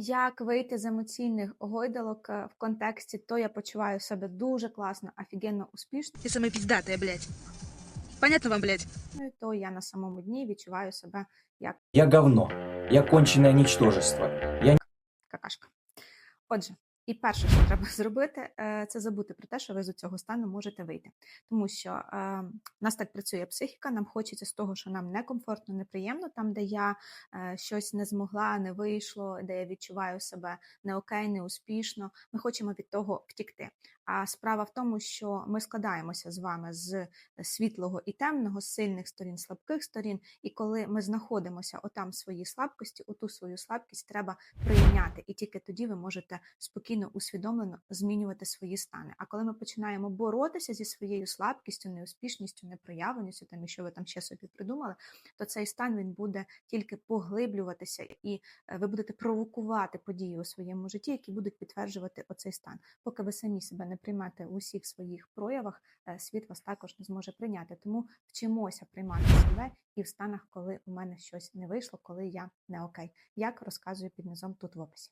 Як вийти з емоційних гойдалок е, в контексті то я почуваю себе дуже класно, офігенно успішно, Ти саме пиздатая, блядь. Понятно вам, блядь? то я на самому дні відчуваю себе як Я говно. Я кончене нічтожество. Я какашка. Отже, і перше, що треба зробити, е, це забути про те, що ви з цього стану можете вийти. Тому що е, в нас так працює психіка, нам хочеться з того, що нам некомфортно, неприємно, там, де я е, щось не змогла, не вийшло, де я відчуваю себе не окей, не успішно. Ми хочемо від того втікти. А справа в тому, що ми складаємося з вами з світлого і темного, з сильних сторін, слабких сторін. І коли ми знаходимося отам своїй слабкості, оту свою слабкість треба прийняти, і тільки тоді ви можете спокійно, усвідомлено змінювати свої стани. А коли ми починаємо боротися зі своєю слабкістю, неуспішністю, непроявленістю, там і що ви там ще собі придумали, то цей стан він буде тільки поглиблюватися, і е, ви будете провокувати події у своєму житті, які будуть підтверджувати оцей стан. Поки ви самі себе не приймете в усіх своїх проявах, е, світ вас також не зможе прийняти. Тому вчимося приймати себе і в станах, коли у мене щось не вийшло, коли я не окей. Як розказую під низом тут в описі.